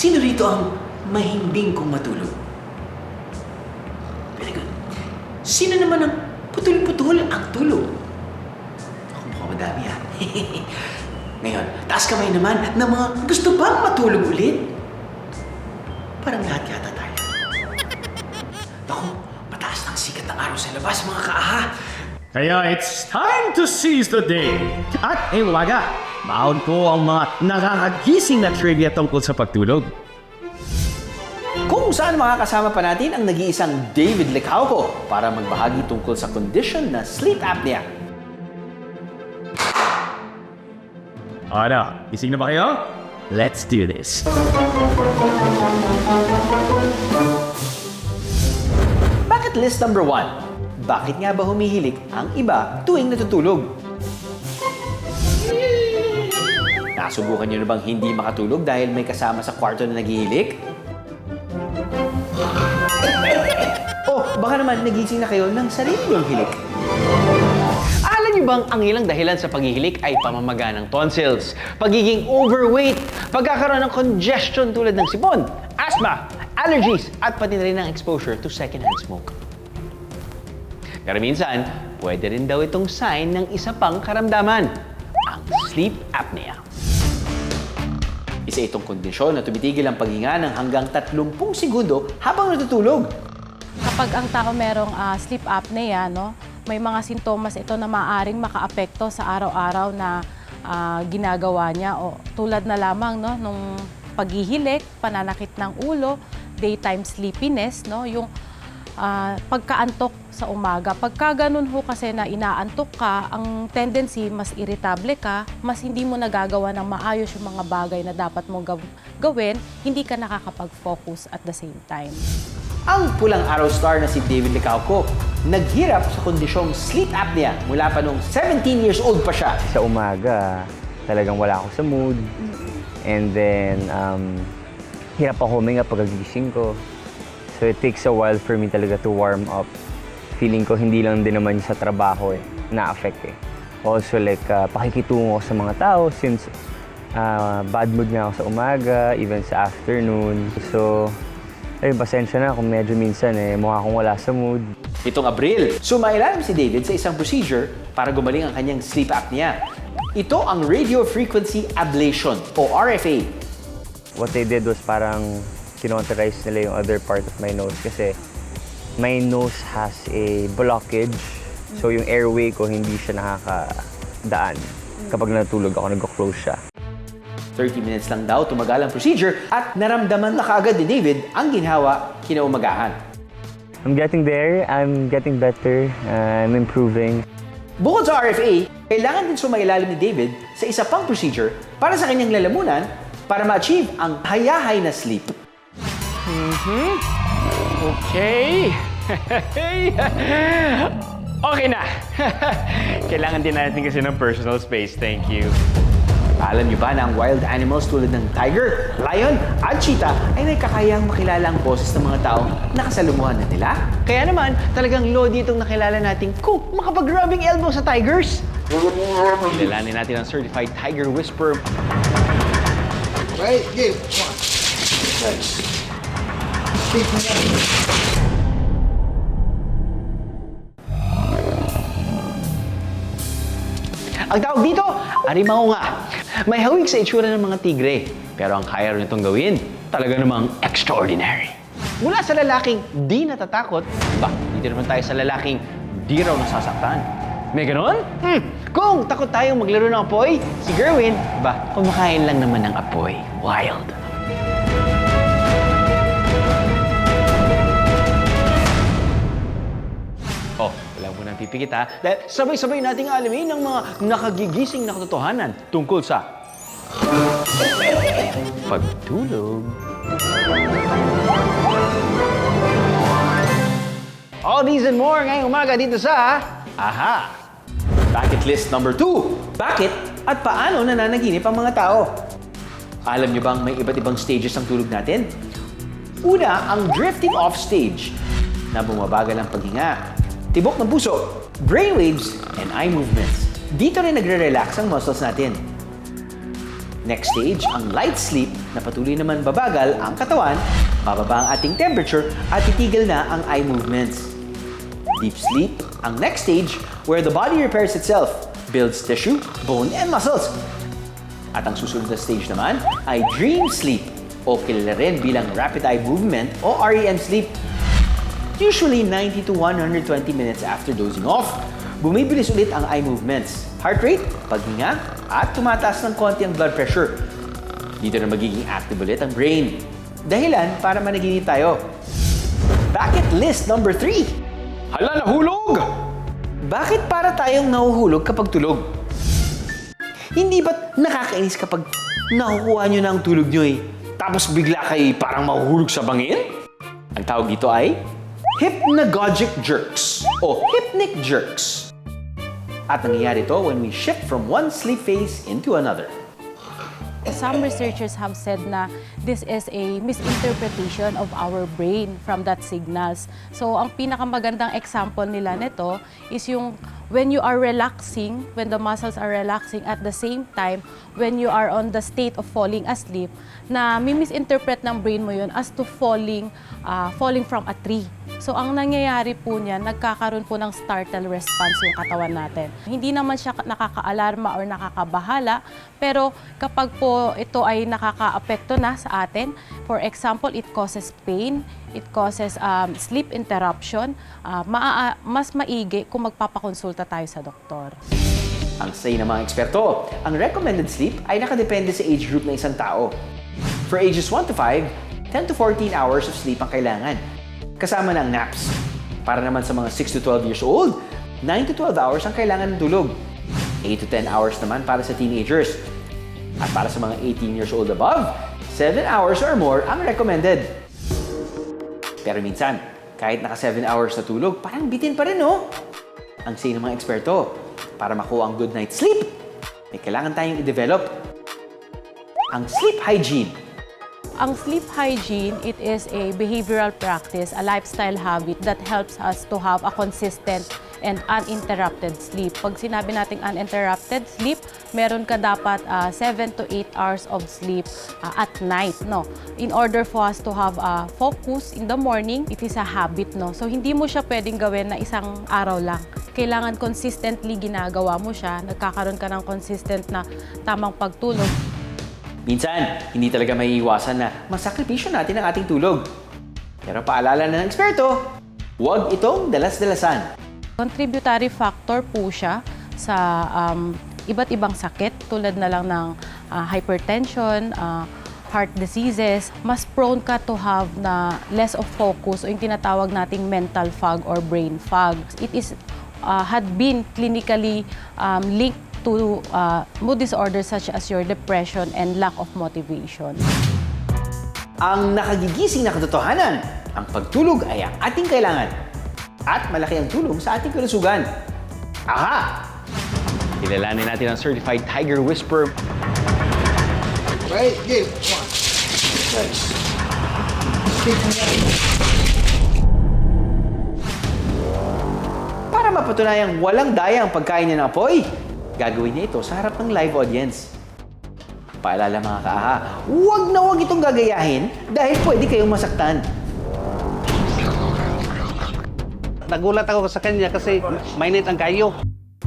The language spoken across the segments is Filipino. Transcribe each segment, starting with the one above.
Sino rito ang mahimbing kong matulog? Very good. Sino naman ang putol-putol ang tulog? Ako mukhang madami ha. Ngayon, taas kamay naman ng mga gusto bang matulog ulit? Parang lahat yata tayo. Naku, mataas ng sikat ng araw sa labas mga kaaha. Kaya it's time to seize the day. At umaga, baon ko ang mga nakakagising na trivia tungkol sa pagtulog. Kung saan makakasama pa natin ang nag-iisang David Licauco para magbahagi tungkol sa condition na sleep apnea. Ano, gising na ba kayo? Let's do this. Bucket list number one. Bakit nga ba humihilik ang iba tuwing natutulog? Nasubukan niyo na bang hindi makatulog dahil may kasama sa kwarto na naghihilik? O baka naman nagising na kayo ng sarili niyong hilik. Alam niyo bang ang ilang dahilan sa paghihilik ay pamamaga ng tonsils, pagiging overweight, pagkakaroon ng congestion tulad ng sipon, asthma, allergies, at pati na rin ang exposure to secondhand smoke. Pero minsan, pwede rin daw itong sign ng isa pang karamdaman, ang sleep apnea. Isa itong kondisyon na tumitigil ang paghinga ng hanggang 30 segundo habang natutulog. Kapag ang tao merong ah, sleep apnea, no, may mga sintomas ito na maaring makaapekto sa araw-araw na ah, ginagawa niya o tulad na lamang no nung paghihilik, pananakit ng ulo, daytime sleepiness, no, yung ah, pagkaantok sa umaga. Pagka ganun ho kasi na inaantok ka, ang tendency mas irritable ka, mas hindi mo nagagawa ng maayos yung mga bagay na dapat mong gaw- gawin, hindi ka nakakapag-focus at the same time. Ang pulang araw star na si David Licauco, naghirap sa kondisyong sleep apnea mula pa nung 17 years old pa siya. sa umaga, talagang wala ako sa mood. And then, um, hirap ako huminga pagkagising ko. So it takes a while for me talaga to warm up. Feeling ko hindi lang din naman sa trabaho eh, na-affect eh. Also like, uh, pakikitungo ko sa mga tao since uh, bad mood nga ako sa umaga, even sa afternoon. So, ay, pasensya na kung medyo minsan eh, mukha akong wala sa mood. Itong Abril, sumailalim si David sa isang procedure para gumaling ang kanyang sleep apnea. Ito ang radio frequency ablation o RFA. what they did was parang kinonterize nila yung other part of my nose kasi my nose has a blockage. So yung airway ko hindi siya nakakadaan. Kapag natulog ako, nag-close siya. 30 minutes lang daw tumagal ang procedure at naramdaman na kaagad ni David ang ginhawa kinaumagahan. I'm getting there. I'm getting better. Uh, I'm improving. Bukod sa RFA, kailangan din sumailalim ni David sa isa pang procedure para sa kanyang lalamunan para ma-achieve ang hayahay na sleep. Okay. okay na. Kailangan din natin kasi ng personal space. Thank you. Alam niyo ba na ang wild animals tulad ng tiger, lion, at cheetah ay nakakayang makilala ang boses ng mga taong nakasalumuhan na nila? Kaya naman, talagang lodi itong nakilala nating kung makapag-rubbing elbow sa tigers. Kilalanin natin ang certified tiger whisperer Right, game. Come on. Me up. Ang tawag dito, arimango nga. May hawig sa itsura ng mga tigre. Pero ang kaya rin itong gawin, talaga namang extraordinary. Mula sa lalaking di natatakot, ba, dito naman tayo sa lalaking di raw nasasaktan. May ganon? Hmm. Kung takot tayong maglaro ng apoy, si Gerwin, ba, kumakain lang naman ng apoy. Wild. Wala mo nang pipikit ha. Dahil sabay-sabay nating alamin ang mga nakagigising na katotohanan tungkol sa pagtulog. All these and more ngayong umaga dito sa Aha! Bucket list number 2. Bakit at paano nananaginip ang mga tao? Alam niyo bang may iba't ibang stages ang tulog natin? Una, ang drifting off stage na bumabagal ang paghinga, tibok ng puso, brainwaves, and eye movements. Dito rin nagre-relax ang muscles natin. Next stage, ang light sleep na patuloy naman babagal ang katawan, bababa ang ating temperature at titigil na ang eye movements. Deep sleep, ang next stage where the body repairs itself, builds tissue, bone, and muscles. At ang susunod na stage naman ay dream sleep o kilala rin bilang rapid eye movement o REM sleep. Usually 90 to 120 minutes after dozing off, bumibilis ulit ang eye movements, heart rate, paghinga, at tumataas ng konti ang blood pressure. Dito na magiging active ulit ang brain. Dahilan para managinip tayo. Bucket list number 3. Hala, nahulog! Bakit para tayong nahuhulog kapag tulog? Hindi ba't nakakainis kapag nakukuha nyo na ang tulog nyo eh? Tapos bigla kayo parang mahuhulog sa bangin? Ang tawag dito ay hypnagogic jerks o hypnic jerks. At nangyayari ito when we shift from one sleep phase into another. Some researchers have said na this is a misinterpretation of our brain from that signals. So, ang pinakamagandang example nila nito is yung when you are relaxing, when the muscles are relaxing at the same time, when you are on the state of falling asleep, na mi-misinterpret ng brain mo yun as to falling, ah, falling from a tree. So, ang nangyayari po niyan, nagkakaroon po ng startle response yung katawan natin. Hindi naman siya nakaka-alarma or nakakabahala, pero kapag po ito ay nakaka-apekto na sa atin, for example, it causes pain, it causes um, sleep interruption, ah, maa- mas maigi kung magpapakonsulta tayo sa doktor. Ang say ng mga eksperto, ang recommended sleep ay nakadepende sa age group ng isang tao. For ages 1 to 5, 10 to 14 hours of sleep ang kailangan. Kasama ang naps. Para naman sa mga 6 to 12 years old, 9 to 12 hours ang kailangan ng tulog. 8 to 10 hours naman para sa teenagers. At para sa mga 18 years old above, 7 hours or more ang recommended. Pero minsan, kahit naka 7 hours na tulog, parang bitin pa rin, no? Ang say ng mga eksperto, para makuha ang good night's sleep, may kailangan tayong i-develop ang sleep hygiene. Ang sleep hygiene, it is a behavioral practice, a lifestyle habit that helps us to have a consistent and uninterrupted sleep. Pag sinabi nating uninterrupted sleep, meron ka dapat 7 to 8 hours of sleep ah, at night, no? In order for us to have a focus in the morning, it is a habit, no? So hindi mo siya pwedeng gawin na isang araw lang. Kailangan consistently ginagawa mo siya, nagkakaroon ka ng consistent na tamang pagtulog. Minsan, hindi talaga may iwasan na masakripisyo natin ang ating tulog. Pero paalala na ng eksperto, huwag itong dalas-dalasan. Contributory factor po siya sa um, iba't ibang sakit tulad na lang ng ah, hypertension, ah, heart diseases, mas prone ka to have na less of focus o yung tinatawag nating mental fog or brain fog. It is ah, had been clinically um, linked to ah, mood disorders such as your depression and lack of motivation. Ang nakagigising na katotohanan, ang pagtulog ay ang ating kailangan. At malaki ang tulong sa ating kalusugan. Aha! Kilalanin natin ang Certified Tiger Whisperer Right, game. One. Nice. Para mapatunayang walang daya ang pagkain niya ng apoy, gagawin niya ito sa harap ng live audience. Paalala mga kaaha, huwag na huwag itong gagayahin dahil pwede kayong masaktan. Nagulat ako sa kanya kasi mainit ang kayo.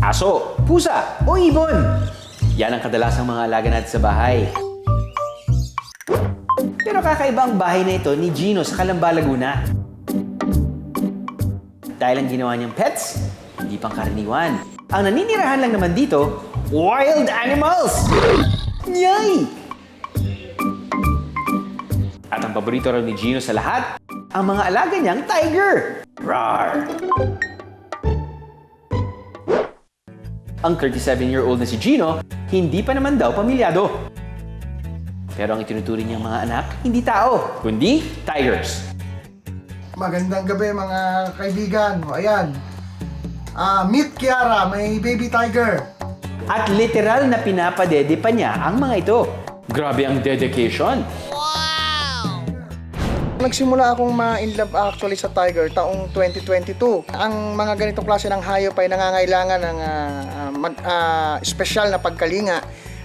Aso, pusa, o ibon. Yan ang kadalasang mga alaga natin sa bahay. Pero kakaiba ang bahay na ito ni Gino sa Calamba, Laguna. Dahil ang ginawa niyang pets, hindi pang karaniwan. Ang naninirahan lang naman dito, wild animals! Yay! At ang paborito raw ni Gino sa lahat, ang mga alaga niyang tiger. Rawr! Ang 37-year-old na si Gino, hindi pa naman daw pamilyado. Pero ang itinuturing niyang mga anak, hindi tao, kundi tigers. Magandang gabi mga kaibigan. Ayan. Ah, meet Kiara, may baby tiger. At literal na pinapadede pa niya ang mga ito. Grabe ang dedication. Nagsimula akong ma-inlove actually sa tiger taong 2022. Ang mga ganitong klase ng hayop ay nangangailangan ng ah, ah, mag- ah, espesyal na pagkalinga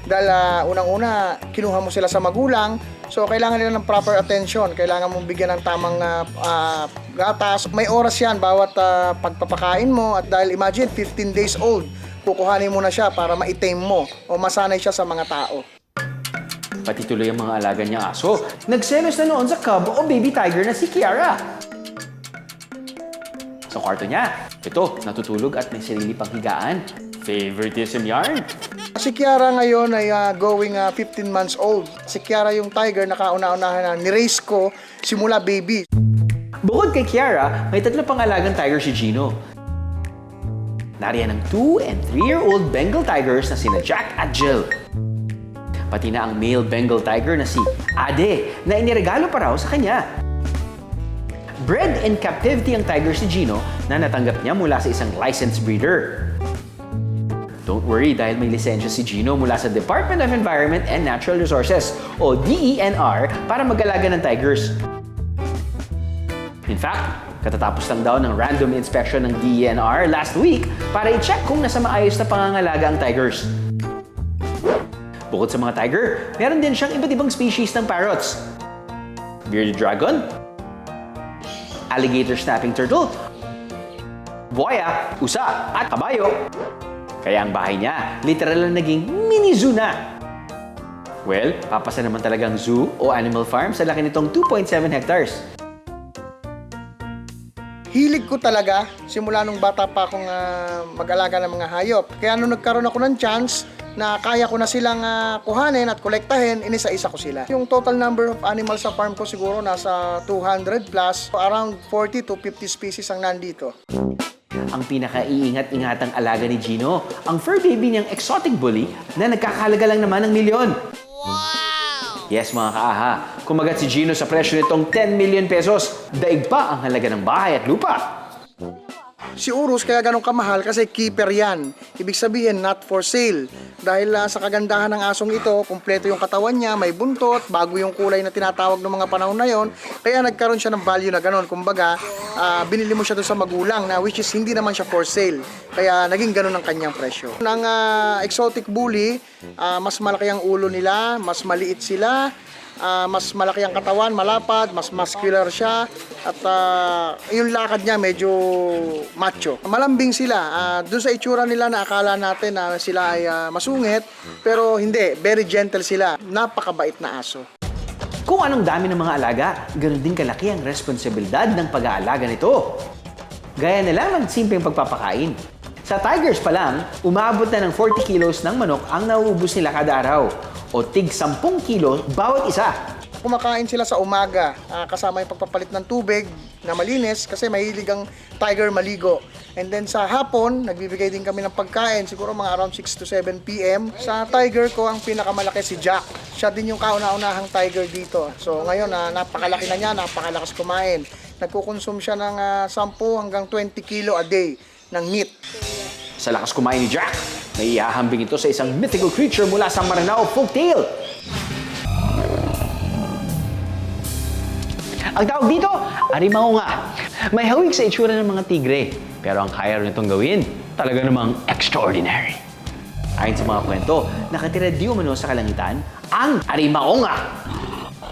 Dahil ah, unang-una, kinuha mo sila sa magulang, so kailangan nila ng proper attention. Kailangan mong bigyan ng tamang ah, ah, gatas. May oras yan bawat ah, pagpapakain mo. At dahil imagine, 15 days old, kukuhanin mo na siya para ma-tame mo o masanay siya sa mga tao. Pati tuloy ang mga alaga niyang aso. Nagselos na noon sa cub o baby tiger na si Kiara. Sa kwarto niya, ito, natutulog at may sarili pang higaan. Favoritism yarn. Si Kiara ngayon ay ah, going ah, 15 months old. Si Kiara yung tiger na kauna-unahan na ni-raise ko simula baby. Bukod kay Kiara, may tatlo pang alagang tiger si Gino. Nariyan ang 2 and 3-year-old Bengal tigers na sina Jack at Jill. Pati na ang male Bengal tiger na si Ade na iniregalo pa raw sa kanya. Bred in captivity ang tiger si Gino na natanggap niya mula sa isang licensed breeder. Don't worry dahil may lisensya si Gino mula sa Department of Environment and Natural Resources o DENR para mag-alaga ng tigers. In fact, katatapos lang daw ng random inspection ng DENR last week para i-check kung nasa maayos na pangangalaga ang tigers. Bukod sa mga tiger, meron din siyang iba't ibang species ng parrots. Bearded dragon, alligator snapping turtle, buhaya, usa, at kabayo. Kaya ang bahay niya, literal na naging mini zoo na. Well, papasa naman talagang zoo o animal farm sa laki nitong 2.7 hectares. Hilig ko talaga simula nung bata pa akong ah, mag-alaga ng mga hayop. Kaya nung nagkaroon ako ng chance na kaya ko na silang ah, kuhanin at kolektahin, inisa-isa ko sila. Yung total number of animals sa farm ko siguro nasa 200 plus. Around 40 to 50 species ang nandito. Ang pinaka-iingat-ingatang alaga ni Gino, ang fur baby niyang exotic bully na nagkakalaga lang naman ng milyon. Yes mga kaaha, kumagat si Gino sa presyo nitong 10 million pesos. Daig pa ang halaga ng bahay at lupa. Si Urus kaya ganun kamahal kasi keeper yan. Ibig sabihin, not for sale. Dahil ah, sa kagandahan ng asong ito, kumpleto yung katawan niya, may buntot, bago yung kulay na tinatawag ng mga panahon na yon. Kaya nagkaroon siya ng value na ganun. Kumbaga, ah, binili mo siya doon sa magulang na which is hindi naman siya for sale. Kaya naging ganun ang kanyang presyo. Ang ah, exotic bully, ah, mas malaki ang ulo nila, mas maliit sila, Ah, mas malaki ang katawan, malapad, mas muscular siya at ah, yung lakad niya medyo macho. Malambing sila. Ah, doon sa itsura nila na akala natin na sila ay ah, masungit, pero hindi, very gentle sila. Napakabait na aso. Kung anong dami ng mga alaga, ganun din kalaki ang responsibilidad ng pag-aalaga nito. Gaya na lang ng simpleng pagpapakain. Sa tigers pa lang, umabot na ng 40 kilos ng manok ang nauubos nila kada araw o tig 10 kilo bawat isa. Kumakain sila sa umaga, ah, kasama yung pagpapalit ng tubig na malinis kasi mahilig ang tiger maligo. And then sa hapon, nagbibigay din kami ng pagkain, siguro mga around 6 to 7 p.m. Sa tiger ko, ang pinakamalaki si Jack. Siya din yung kauna-unahang tiger dito. So ngayon, na napakalaki na niya, napakalakas kumain. Nagkukonsume siya ng ah, 10 hanggang 20 kilo a day ng meat. Sa lakas kumain ni Jack, may ihahambing ito sa isang mythical creature mula sa Maranao folktale. Ang tawag dito, Arimaunga. May hawig sa itsura ng mga tigre. Pero ang kaya rin itong gawin, talaga namang extraordinary. Ayon sa mga kwento, nakatira di umano sa kalangitan ang Arimaunga.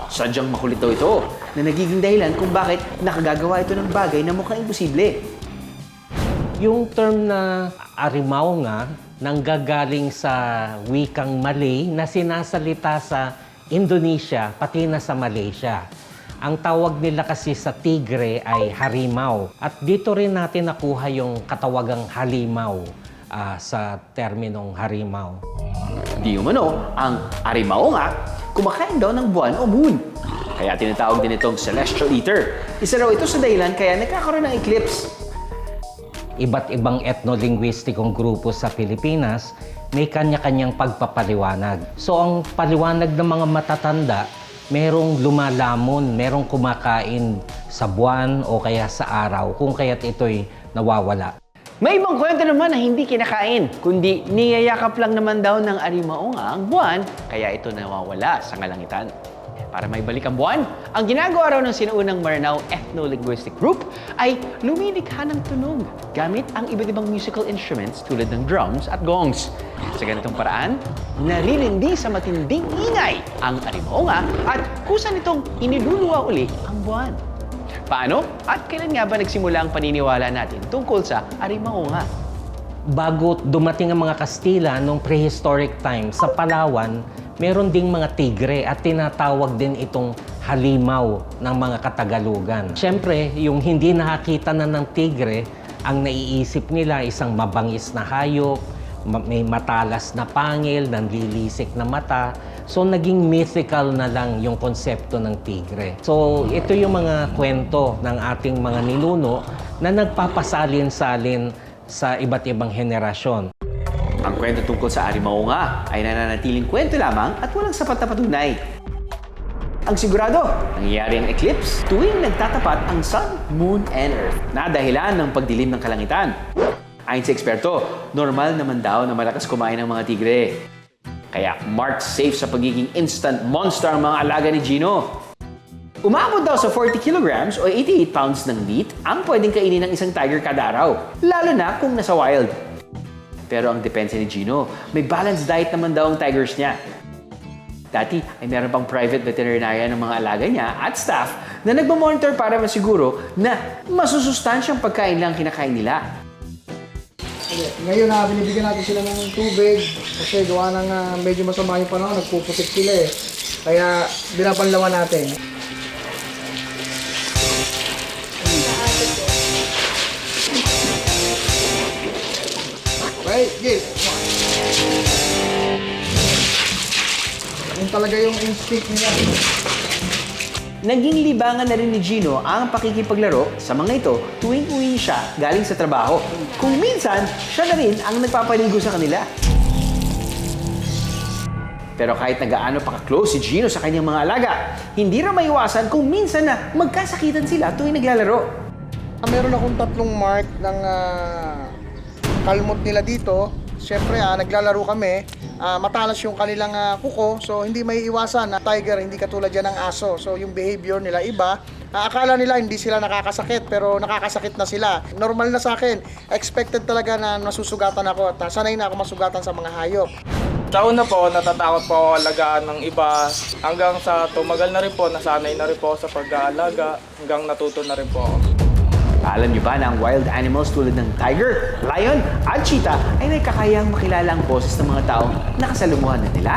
Sadyang makulit daw ito na nagiging dahilan kung bakit nakagagawa ito ng bagay na mukhang imposible. Yung term na arimaw nga, nanggagaling sa wikang Malay na sinasalita sa Indonesia, pati na sa Malaysia. Ang tawag nila kasi sa tigre ay harimaw. At dito rin natin nakuha yung katawagang halimaw ah, sa terminong harimaw. Di umano, ang Arimaunga, kumakain daw ng buwan o moon. Kaya tinatawag din itong celestial eater. Isa raw ito sa dahilan kaya nagkakaroon ng eclipse. Iba't ibang etno-linguistikong grupo sa Pilipinas may kanya-kanyang pagpapaliwanag. So ang paliwanag ng mga matatanda, merong lumalamon, merong kumakain sa buwan o kaya sa araw, kung kaya't ito'y nawawala. May ibang kwento naman na hindi kinakain, kundi niyayakap lang naman daw ng Arimaunga ang buwan, kaya ito nawawala sa ngalangitan. Para may balik ang buwan, ang ginagawa raw ng sinuunang Maranao Ethno-Linguistic Group ay lumilikha ng tunog gamit ang iba't ibang musical instruments tulad ng drums at gongs. Sa ganitong paraan, naririndi sa matinding ingay ang arimonga at kusa nitong iniluluwa uli ang buwan. Paano at kailan nga ba nagsimula ang paniniwala natin tungkol sa arimonga? bago dumating ang mga Kastila nung prehistoric time sa Palawan, meron ding mga tigre at tinatawag din itong halimaw ng mga Katagalugan. Siyempre, yung hindi nakakita na ng tigre, ang naiisip nila isang mabangis na hayop, ma- may matalas na pangil, nanlilisik na mata. So, naging mythical na lang yung konsepto ng tigre. So, ito yung mga kwento ng ating mga ninuno na nagpapasalin-salin sa iba't ibang henerasyon. Ang kwento tungkol sa Arimaunga ay nananatiling kwento lamang at walang sapat na patunay. Ang sigurado, nangyayari ang eclipse tuwing nagtatapat ang Sun, Moon, and Earth na dahilan ng pagdilim ng kalangitan. Ayon sa eksperto, normal naman daw na malakas kumain ng mga tigre. Kaya marked safe sa pagiging instant monster ang mga alaga ni Gino. Umabot daw sa 40 kilograms o 88 pounds ng meat ang pwedeng kainin ng isang tiger kada araw, lalo na kung nasa wild. Pero ang depensa ni Gino, may balanced diet naman daw ang tigers niya. Dati ay meron pang private veterinarian ng mga alaga niya at staff na nagmamonitor para masiguro na masusustansyang pagkain lang kinakain nila. Ngayon na binibigyan natin sila ng tubig kasi gawa ng ah, medyo masama yung panahon, nagpuputik sila eh. Kaya binabanlawan natin. Right, Gil. come on. Yun talaga yung instinct nila. Naging libangan na rin ni Gino ang pakikipaglaro sa mga ito tuwing uwi siya galing sa trabaho. Kung minsan, siya na rin ang nagpapaligo sa kanila. Pero kahit nagaano pa ka-close si Gino sa kanyang mga alaga, hindi raw maiwasan kung minsan na magkasakitan sila tuwing naglalaro. Ah, Meron akong tatlong mark ng ah, kalmot nila dito. Siyempre, ah, naglalaro kami. Ah, matalas yung kanilang ah, kuko. So, hindi may iwasan na tiger, hindi katulad yan ng aso. So, yung behavior nila iba. Ah, akala nila hindi sila nakakasakit, pero nakakasakit na sila. Normal na sa akin. Expected talaga na masusugatan ako at ah, sanay na ako masugatan sa mga hayop. Sa una po, natatakot po ako alagaan ng iba. Hanggang sa tumagal na rin po, nasanay na rin po sa pag-aalaga. Hanggang natuto na rin po ako. Alam niyo ba na ang wild animals tulad ng tiger, lion, at cheetah ay may kakayang makilala ang boses ng mga taong nakasalumuhan na nila?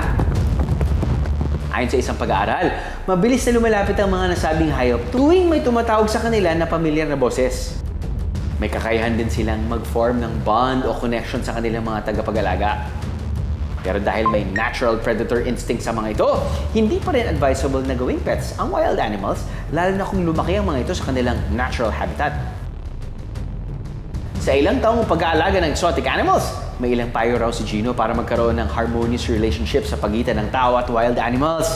Ayon sa isang pag-aaral, mabilis na lumalapit ang mga nasabing hayop tuwing may tumatawag sa kanila na pamilyar na boses. May kakayahan din silang mag-form ng bond o connection sa kanilang mga tagapag-alaga. Pero dahil may natural predator instinct sa mga ito, hindi pa rin advisable na gawing pets ang wild animals, lalo na kung lumaki ang mga ito sa kanilang natural habitat. Sa ilang taong pag-aalaga ng exotic animals, may ilang payo raw si Gino para magkaroon ng harmonious relationship sa pagitan ng tao at wild animals.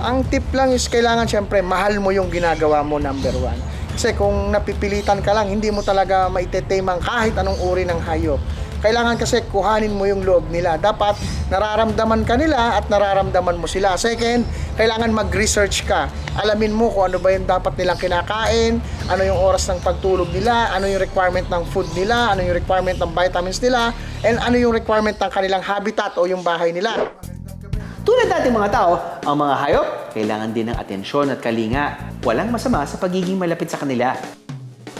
Ang tip lang is kailangan syempre mahal mo yung ginagawa mo number one. Kasi kung napipilitan ka lang, hindi mo talaga maitetame ang kahit anong uri ng hayop. Kailangan kasi kuhanin mo yung loob nila. Dapat nararamdaman ka nila at nararamdaman mo sila. Second, kailangan mag-research ka. Alamin mo kung ano ba yung dapat nilang kinakain, ano yung oras ng pagtulog nila, ano yung requirement ng food nila, ano yung requirement ng vitamins nila, and ano yung requirement ng kanilang habitat o yung bahay nila. Tulad nating mga tao, ang mga hayop kailangan din ng atensyon at kalinga. Walang masama sa pagiging malapit sa kanila.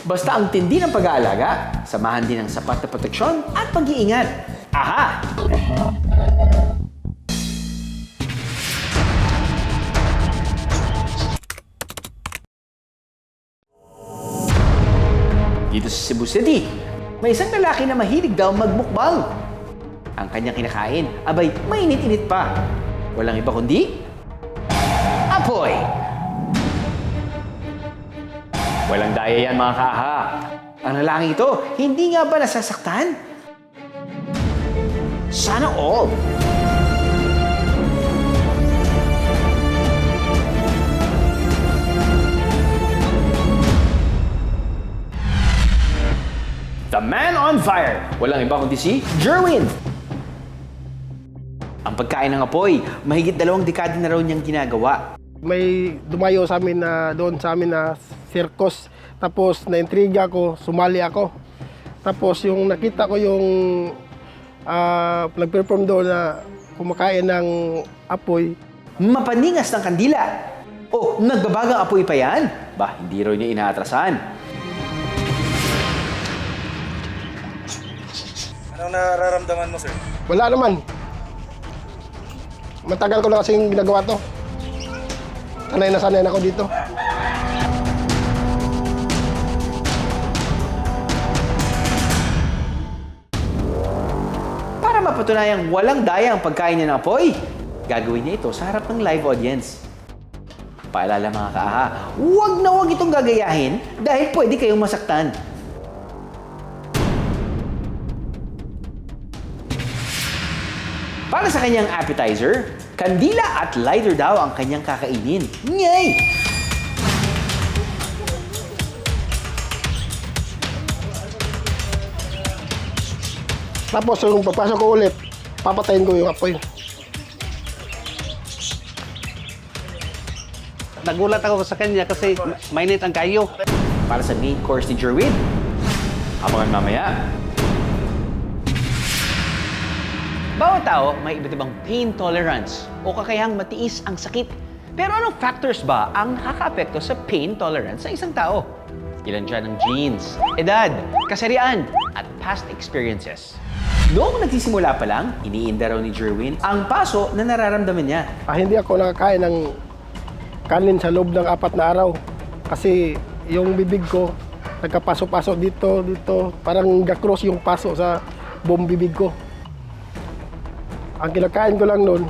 Basta ang tindi ng pag-aalaga, samahan din ng sapat na proteksyon at pag-iingat. Aha! Dito sa Cebu City, may isang lalaki na mahilig daw magmukbang. Ang kanyang kinakain, abay, mainit-init pa. Walang iba kundi... Apoy! Walang daya yan mga kaha. Ang lalaki ito, hindi nga ba nasasaktan? Sana all! The Man on Fire! Walang iba kundi si Jerwin! Ang pagkain ng apoy, mahigit dalawang dekada na raw niyang ginagawa. may dumayo sa amin na doon sa amin na circus. Tapos naintriga ko, sumali ako. Tapos yung nakita ko yung ah, nag-perform doon na kumakain ng apoy. Mapaningas ng kandila. O, nagbabagang apoy pa yan? Ba, hindi raw niya inaatrasan. Nararamdaman mo, sir? Wala naman. Matagal ko na kasing ginagawa to. Sanay na sanay na ako dito. Para mapatunayang walang daya ang pagkain niya ng apoy, gagawin niya ito sa harap ng live audience. Paalala mga kaaha, huwag na huwag itong gagayahin dahil pwede kayong masaktan. Para sa kanyang appetizer, kandila at lighter daw ang kanyang kakainin. Nyay! Tapos yung papasok ko ulit, papatayin ko yung apoy. Nagulat ako sa kanya kasi mainit ang kayo. Para sa main course ni Jerwin. Abangan mamaya. Bawat tao may iba't ibang pain tolerance o kakayahang matiis ang sakit. Pero anong factors ba ang nakakaapekto sa pain tolerance sa isang tao? Ilan dyan ang genes, edad, kasarian, at past experiences. Noong nagsisimula pa lang, iniinda raw ni Jerwin ang paso na nararamdaman niya. Ah, hindi ako nakakain ng kanin sa loob ng apat na araw. Kasi yung bibig ko, nagkapaso-paso dito, dito. Parang gakross yung paso sa buong bibig ko. Ang kinakain ko lang noon,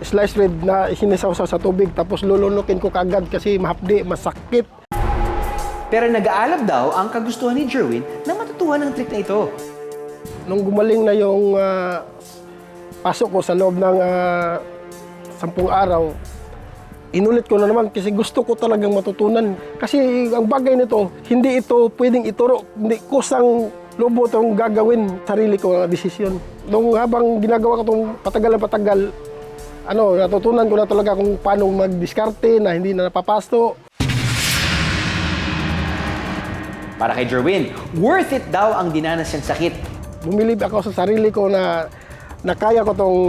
sliced bread na sinisawsaw sa tubig tapos lulunukin ko kagad kasi mahapdi, masakit. Pero nag-aalab daw ang kagustuhan ni Jerwin na matutuhan ng trick na ito. Nung gumaling na yung ah, pasok ko sa loob ng ah, sampung araw, inulit ko na naman kasi gusto ko talagang matutunan. Kasi ang bagay nito, hindi ito pwedeng ituro. Hindi kusang lobo itong gagawin sarili ko na desisyon. Nung habang ginagawa ko itong patagal na patagal, ano, natutunan ko na talaga kung paano magdiskarte na hindi na napapasto. Para kay Jerwin, worth it daw ang dinanas niyang sakit. bumilib ako sa sarili ko na nakaya ko tong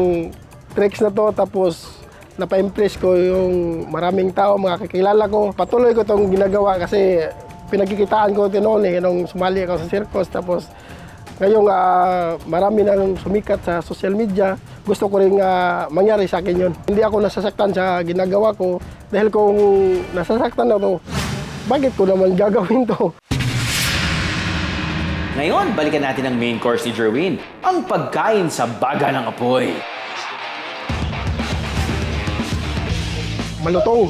tricks na to tapos napa-impress ko yung maraming tao, mga kakilala ko. Patuloy ko tong ginagawa kasi pinagkikitaan ko ito noon eh, nung sumali ako sa circus. Tapos ngayong ah, marami nang sumikat sa social media, gusto ko rin ah, mangyari sa akin yun. Hindi ako nasasaktan sa ginagawa ko dahil kung nasasaktan ako, bakit ko naman gagawin to? Ngayon, balikan natin ang main course ni Jerwin, ang pagkain sa baga ng apoy. malutong,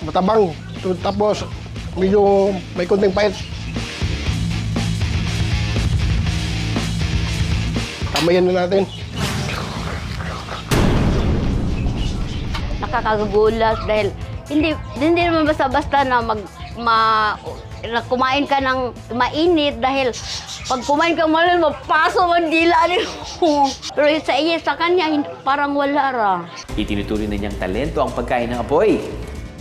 matabang, tapos medyo may konting pait. Tamayan na natin. nakakagulat dahil hindi hindi naman basta-basta na mag ma, na kumain ka ng mainit dahil pag kumain ka malam mapaso man dila ni Pero sa iya sa kanya parang wala ra. Itinutuloy na niyang talento ang pagkain ng apoy.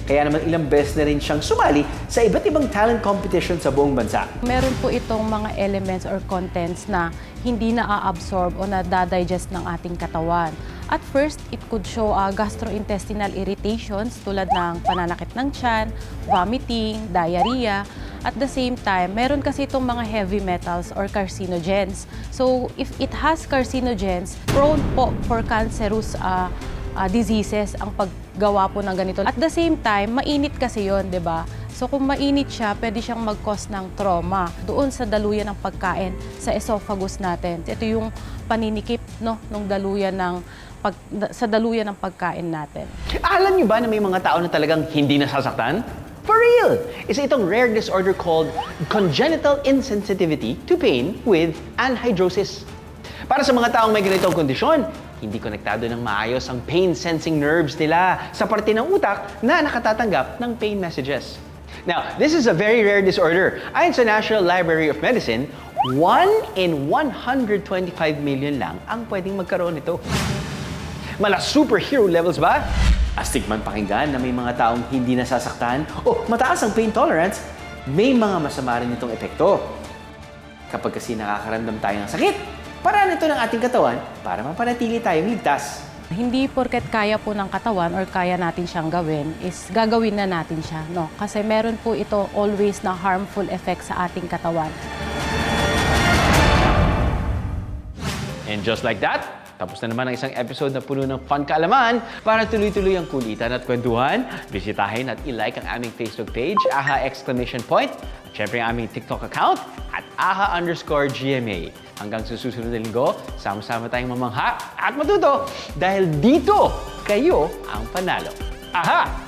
Kaya naman ilang beses na rin siyang sumali sa iba't ibang talent competition sa buong bansa. Meron po itong mga elements or contents na hindi na-absorb o na-digest ng ating katawan. At first, it could show uh, gastrointestinal irritations tulad ng pananakit ng tiyan, vomiting, diarrhea. At the same time, meron kasi itong mga heavy metals or carcinogens. So, if it has carcinogens, prone po for cancerous uh, uh, diseases ang paggawa po ng ganito. At the same time, mainit kasi yon, 'di ba? So kung mainit siya, pwede siyang mag-cause ng trauma doon sa daluyan ng pagkain sa esophagus natin. Ito yung paninikip no ng daluyan ng pag, sa daluyan ng pagkain natin. Alam niyo ba na may mga tao na talagang hindi nasasaktan? For real! Isa itong rare disorder called congenital insensitivity to pain with anhidrosis. Para sa mga taong may ganitong kondisyon, hindi konektado ng maayos ang pain-sensing nerves nila sa parte ng utak na nakatatanggap ng pain messages. Now, this is a very rare disorder. Ayon sa National Library of Medicine, 1 in 125 million lang ang pwedeng magkaroon nito. Mala superhero levels ba? Astig man pakinggan na may mga taong hindi nasasaktan o mataas ang pain tolerance, may mga masama rin itong epekto. Kapag kasi nakakaramdam tayo ng sakit, paraan ito ng ating katawan para mapanatili tayong ligtas. Hindi porket kaya po ng katawan or kaya natin siyang gawin is gagawin na natin siya, no? Kasi meron po ito always na harmful effect sa ating katawan. And just like that, tapos na naman ang isang episode na puno ng fun kaalaman. Para tuloy-tuloy ang kulitan at kwentuhan, bisitahin at i-like ang aming Facebook page, AHA exclamation point, at syempre ang aming TikTok account, at AHA underscore GMA. Hanggang sa susunod na linggo, sama-sama tayong mamangha at matuto dahil dito kayo ang panalo. AHA!